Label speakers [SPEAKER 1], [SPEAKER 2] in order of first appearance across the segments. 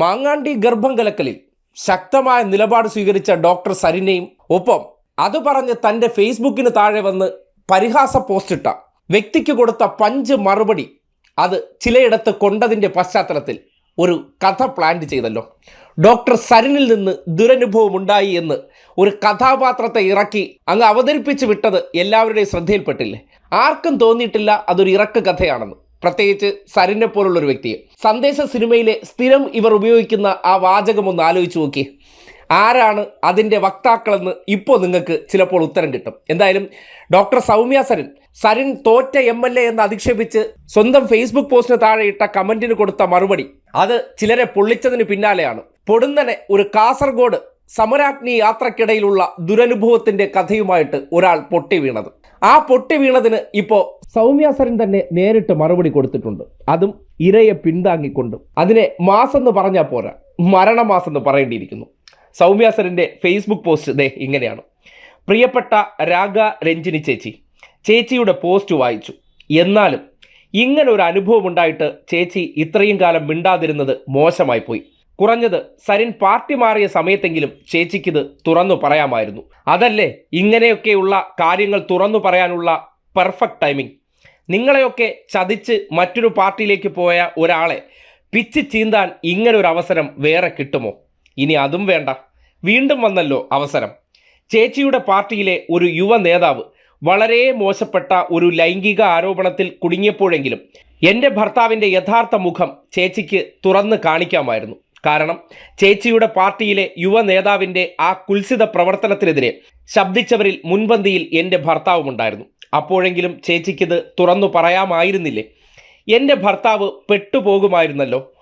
[SPEAKER 1] മാങ്ങാണ്ടി ഗർഭം കലക്കലിൽ ശക്തമായ നിലപാട് സ്വീകരിച്ച ഡോക്ടർ സരിനെയും ഒപ്പം അത് പറഞ്ഞ് തന്റെ ഫേസ്ബുക്കിന് താഴെ വന്ന് പരിഹാസ പോസ്റ്റിട്ട വ്യക്തിക്ക് കൊടുത്ത പഞ്ച് മറുപടി അത് ചിലയിടത്ത് കൊണ്ടതിന്റെ പശ്ചാത്തലത്തിൽ ഒരു കഥ പ്ലാൻ ചെയ്തല്ലോ. ഡോക്ടർ സരിനിൽ നിന്ന് ദുരനുഭവം ഉണ്ടായി എന്ന് ഒരു കഥാപാത്രത്തെ ഇറക്കി അങ്ങ് അവതരിപ്പിച്ചു വിട്ടത് എല്ലാവരുടെയും ശ്രദ്ധയിൽപ്പെട്ടില്ലേ? ആർക്കും തോന്നിയിട്ടില്ല അതൊരു ഇറക്ക് കഥയാണെന്ന്. പ്രത്യേകിച്ച് സരിനെ പോലുള്ള ഒരു വ്യക്തിയെ സന്ദേശ സിനിമയിലെ സ്ഥിരം ഇവർ ഉപയോഗിക്കുന്ന ആ വാചകം ഒന്ന് ആലോചിച്ച് നോക്കി. ആരാണ് അതിന്റെ വക്താക്കളെന്ന് ഇപ്പോൾ നിങ്ങൾക്ക് ചിലപ്പോൾ ഉത്തരം കിട്ടും. എന്തായാലും ഡോക്ടർ സൗമ്യ സരിൻ സരിൻ തോറ്റ എം എൽ എ എന്ന് അധിക്ഷേപിച്ച് സ്വന്തം ഫേസ്ബുക്ക് പോസ്റ്റിന് താഴെ ഇട്ട കമന്റിന് കൊടുത്ത മറുപടി അത് ചിലരെ പൊള്ളിച്ചതിന് പിന്നാലെയാണ്. പൊടുന്നനെ ഒരു കാസർഗോഡ് സമരാഗ്നി യാത്രക്കിടയിലുള്ള ദുരനുഭവത്തിന്റെ കഥയുമായിട്ട് ഒരാൾ പൊട്ടി വീണത്. ആ പൊട്ടി വീണതിന് ഇപ്പോൾ സൗമ്യ സരൻ തന്നെ നേരിട്ട് മറുപടി കൊടുത്തിട്ടുണ്ട്. അതും ഇരയെ പിന്താങ്ങിക്കൊണ്ടും. അതിനെ മാസം എന്ന് പറഞ്ഞാൽ പോരാ. മരണമാസം എന്ന് പറയേണ്ടിയിരിക്കുന്നു. സൗമ്യ സരന്റെ ഫേസ്ബുക്ക് പോസ്റ്റ് ദേ ഇങ്ങനെയാണ്. പ്രിയപ്പെട്ട രാഗ രഞ്ജിനി ചേച്ചി ചേച്ചിയുടെ പോസ്റ്റ് വായിച്ചു. എന്നാലും ഇങ്ങനെ ഒരു അനുഭവം ഉണ്ടായിട്ട് ചേച്ചി ഇത്രയും കാലം മിണ്ടാതിരുന്നത് മോശമായി പോയി. കുറഞ്ഞത് സരിൻ പാർട്ടി മാറിയ സമയത്തെങ്കിലും ചേച്ചിക്കിത് തുറന്നു പറയാമായിരുന്നു. അതല്ലേ ഇങ്ങനെയൊക്കെയുള്ള കാര്യങ്ങൾ തുറന്നു പറയാനുള്ള പെർഫെക്റ്റ് ടൈമിംഗ് നിങ്ങളെയൊക്കെ ചതിച്ച് മറ്റൊരു പാർട്ടിയിലേക്ക് പോയ ഒരാളെ പിച്ച് ചീന്താൻ ഇങ്ങനൊരു അവസരം വേറെ കിട്ടുമോ? ഇനി അതും വേണ്ട. വീണ്ടും വന്നല്ലോ അവസരം. ചേച്ചിയുടെ പാർട്ടിയിലെ ഒരു യുവ നേതാവ് വളരെ മോശപ്പെട്ട ഒരു ലൈംഗിക ആരോപണത്തിൽ കുടുങ്ങിയപ്പോഴെങ്കിലും എന്റെ ഭർത്താവിന്റെ യഥാർത്ഥ മുഖം ചേച്ചിക്ക് തുറന്ന് കാണിക്കാമായിരുന്നു. കാരണം ചേച്ചിയുടെ പാർട്ടിയിലെ യുവ നേതാവിന്റെ ആ കുൽസിത പ്രവർത്തനത്തിനെതിരെ ശബ്ദിച്ചവരിൽ മുൻപന്തിയിൽ എന്റെ ഭർത്താവുമുണ്ടായിരുന്നു അപ്പോഴെങ്കിലും ചേച്ചിക്കിത് തുറന്നു പറയാമായിരുന്നില്ലേ? എന്റെ ഭർത്താവ് പെട്ടുപോകുമായിരുന്നല്ലോ.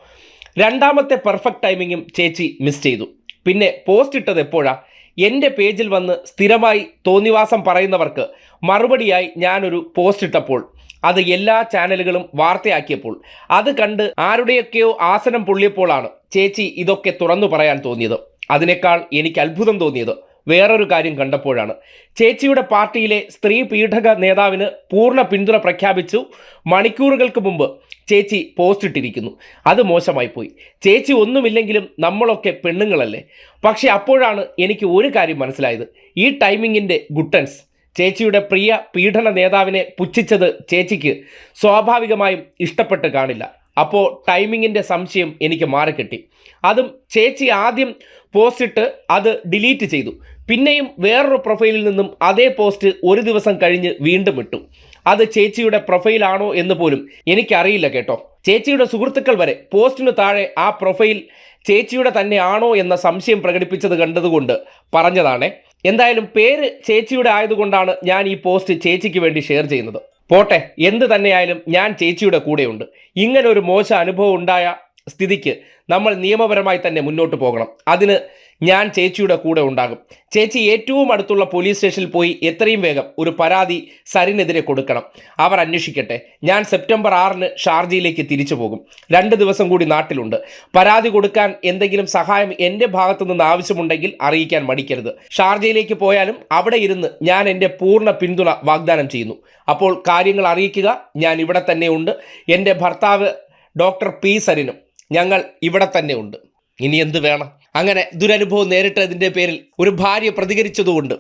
[SPEAKER 1] രണ്ടാമത്തെ പെർഫെക്റ്റ് ടൈമിങ്ങും ചേച്ചി മിസ് ചെയ്തു. പിന്നെ പോസ്റ്റ് ഇട്ടത് എപ്പോഴാ? എന്റെ പേജിൽ വന്ന് സ്ഥിരമായി തോന്നിവാസം പറയുന്നവർക്ക് മറുപടിയായി ഞാനൊരു പോസ്റ്റ് ഇട്ടപ്പോൾ അത് എല്ലാ ചാനലുകളും വാർത്തയാക്കിയപ്പോൾ അത് കണ്ട് ആരുടെയൊക്കെയോ ആസനം പൊള്ളിയപ്പോഴാണ് ചേച്ചി ഇതൊക്കെ തുറന്നു പറയാൻ തോന്നിയത്. അതിനേക്കാൾ എനിക്ക് അത്ഭുതം തോന്നിയത് വേറൊരു കാര്യം കണ്ടപ്പോഴാണ്. ചേച്ചിയുടെ പാർട്ടിയിലെ സ്ത്രീ പീഡക നേതാവിന് പൂർണ പിന്തുണ പ്രഖ്യാപിച്ചു. മണിക്കൂറുകൾക്ക് മുമ്പ് ചേച്ചി പോസ്റ്റ് ഇട്ടിരിക്കുന്നു. അത് മോശമായി പോയി. ചേച്ചി ഒന്നുമില്ലെങ്കിലും നമ്മളൊക്കെ പെണ്ണുങ്ങളല്ലേ. പക്ഷെ അപ്പോഴാണ് എനിക്ക് ഒരു കാര്യം മനസ്സിലായത്. ഈ ടൈമിങ്ങിന്റെ ഗുട്ടൻസ്. ചേച്ചിയുടെ പ്രിയ പീഡന നേതാവിനെ പുച്ഛിച്ചത് ചേച്ചിക്ക് സ്വാഭാവികമായും ഇഷ്ടപ്പെട്ട് കാണില്ല. അപ്പോൾ ടൈമിങ്ങിന്റെ സംശയം എനിക്ക് മാറിക്കിട്ടി. അതും ചേച്ചി ആദ്യം പോസ്റ്റ് ഇട്ട് അത് ഡിലീറ്റ് ചെയ്തു. പിന്നെയും വേറൊരു പ്രൊഫൈലിൽ നിന്നും അതേ പോസ്റ്റ് ഒരു ദിവസം കഴിഞ്ഞ് വീണ്ടും ഇട്ടു. അത് ചേച്ചിയുടെ പ്രൊഫൈലാണോ എന്ന് പോലും എനിക്കറിയില്ല കേട്ടോ. ചേച്ചിയുടെ സുഹൃത്തുക്കൾ വരെ പോസ്റ്റിന് താഴെ ആ പ്രൊഫൈൽ ചേച്ചിയുടെ തന്നെയാണോ എന്ന സംശയം പ്രകടിപ്പിച്ചത് കണ്ടതുകൊണ്ട് പറഞ്ഞതാണേ. എന്തായാലും പേര് ചേച്ചിയുടെ ആയതുകൊണ്ടാണ് ഞാൻ ഈ പോസ്റ്റ് ചേച്ചിക്ക് വേണ്ടി ഷെയർ ചെയ്യുന്നത്. പോട്ടെ എന്ത് തന്നെയായാലും ഞാൻ ചേച്ചിയുടെ കൂടെയുണ്ട്. ഇങ്ങനൊരു മോശം അനുഭവം ഉണ്ടായ സ്ഥിതിക്ക് നമ്മൾ നിയമപരമായി തന്നെ മുന്നോട്ട് പോകണം. അതിന് ഞാൻ ചേച്ചിയുടെ കൂടെ ഉണ്ടാകും. ചേച്ചി ഏറ്റവും അടുത്തുള്ള പോലീസ് സ്റ്റേഷനിൽ പോയി എത്രയും വേഗം ഒരു പരാതി സരിനെതിരെ കൊടുക്കണം. അവർ അന്വേഷിക്കട്ടെ. ഞാൻ സെപ്റ്റംബർ ആറിന് ഷാർജയിലേക്ക് തിരിച്ചു പോകും. രണ്ട് ദിവസം കൂടി നാട്ടിലുണ്ട്. പരാതി കൊടുക്കാൻ എന്തെങ്കിലും സഹായം എന്റെ ഭാഗത്തു നിന്ന് ആവശ്യമുണ്ടെങ്കിൽ അറിയിക്കാൻ മടിക്കരുത്. ഷാർജയിലേക്ക് പോയാലും അവിടെ ഇരുന്ന് ഞാൻ എന്റെ പൂർണ പിന്തുണ വാഗ്ദാനം ചെയ്യുന്നു. അപ്പോൾ കാര്യങ്ങൾ അറിയിക്കുക. ഞാൻ ഇവിടെ തന്നെയുണ്ട് എന്റെ ഭർത്താവ് ഡോക്ടർ പി സരിനും. ഞങ്ങൾ ഇവിടെ തന്നെ ഉണ്ട്. ഇനി എന്ത് വേണം? അങ്ങനെ ദുരനുഭവം നേരിട്ടതിന്റെ പേരിൽ ഒരു ഭാര്യ പ്രതികരിച്ചതുകൊണ്ട്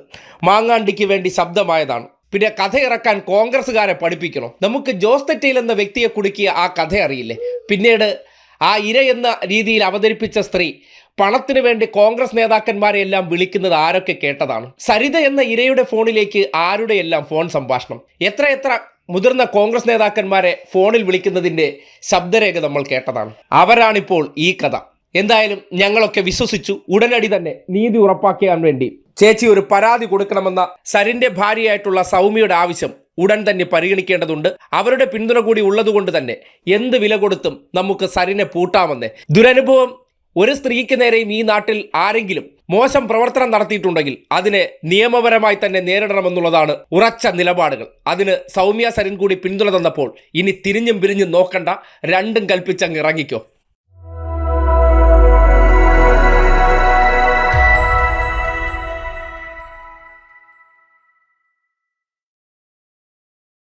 [SPEAKER 1] മാങ്ങാണ്ടിക്ക് വേണ്ടി ശബ്ദമായതാണ്. പിന്നെ കഥ ഇറക്കാൻ കോൺഗ്രസ്സുകാരെ പഠിപ്പിക്കണം? നമുക്ക് ജോസ് തെറ്റയിൽ എന്ന വ്യക്തിയെ കുടുക്കിയ ആ കഥ അറിയില്ലേ? പിന്നീട് ആ ഇര എന്ന രീതിയിൽ അവതരിപ്പിച്ച സ്ത്രീ പണത്തിന് വേണ്ടി കോൺഗ്രസ് നേതാക്കന്മാരെ എല്ലാം വിളിക്കുന്നത് ആരൊക്കെ കേട്ടതാണ്. സരിത എന്ന ഇരയുടെ ഫോണിലേക്ക് ആരുടെയെല്ലാം ഫോൺ സംഭാഷണം? എത്ര എത്ര മുതിർന്ന കോൺഗ്രസ് നേതാക്കന്മാരെ ഫോണിൽ വിളിക്കുന്നതിന്റെ ശബ്ദരേഖ നമ്മൾ കേട്ടതാണ്. അവരാണിപ്പോൾ ഈ കഥ. എന്തായാലും ഞങ്ങളൊക്കെ വിശ്വസിച്ചു ഉടനടി തന്നെ നീതി ഉറപ്പാക്കാൻ വേണ്ടി. ചേച്ചി ഒരു പരാതി കൊടുക്കണമെന്ന സരിന്റെ ഭാര്യയായിട്ടുള്ള സൗമ്യയുടെ ആവശ്യം ഉടൻ തന്നെ പരിഗണിക്കേണ്ടതുണ്ട്. അവരുടെ പിന്തുണ കൂടി ഉള്ളതുകൊണ്ട് തന്നെ എന്ത് വില കൊടുത്തും നമുക്ക് സരിനെ പൂട്ടാമെന്ന്. ദുരനുഭവം ഒരു സ്ത്രീക്ക് നേരെയും ഈ നാട്ടിൽ ആരെങ്കിലും മോശം പ്രവർത്തനം നടത്തിയിട്ടുണ്ടെങ്കിൽ അതിനെ നിയമപരമായി തന്നെ നേരിടണമെന്നുള്ളതാണ് ഉറച്ച നിലപാടുകൾ. അതിന് സൗമ്യ സരിൻ കൂടി പിന്തുണ തന്നപ്പോൾ ഇനി തിരിഞ്ഞും പിരിഞ്ഞും നോക്കണ്ട. രണ്ടും കൽപ്പിച്ചങ്ങ് ഇറങ്ങിക്കോ.